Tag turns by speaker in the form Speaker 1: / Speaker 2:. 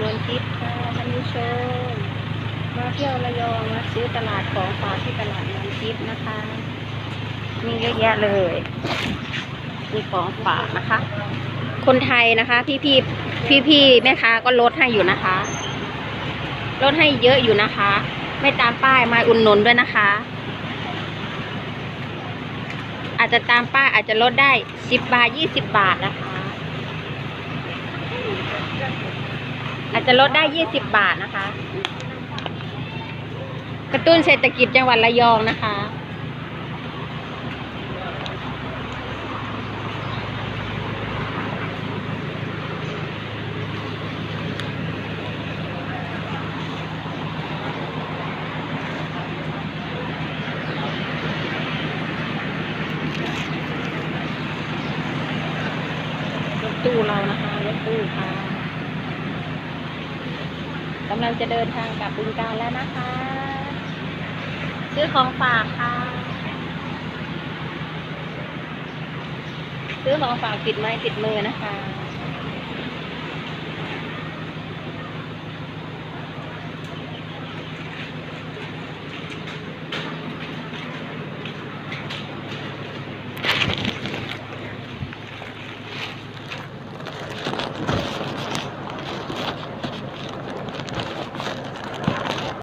Speaker 1: นวลทิพย์ค่ะท่านผู้ชมมาเที่ยวระยองมาซื้อตลาดของฝากที่ตลาดนวลทิพย์นะคะ มีเยอะแยะเลย มีของฝากนะคะ คนไทยนะคะ พี่พี่พี่พี่แม่ค้าก็ลดให้อยู่นะคะ ลดให้เยอะอยู่นะคะ ไม่ตามป้ายมาอุ่นหนุนด้วยนะคะ อาจจะตามป้ายอาจจะลดได้สิบบาทยี่สิบบาทนะคะ อาจจะลดได้ยี่สิบบาทนะคะ กระตุ้นเศรษฐกิจจังหวัดระยองนะคะรถตู้เรานะคะรถตู้ค่ะ กำลังจะเดินทางกลับบึงกาลแล้วนะคะ ซื้อของฝากค่ะ ซื้อของฝากติดไม้ติดมือนะคะ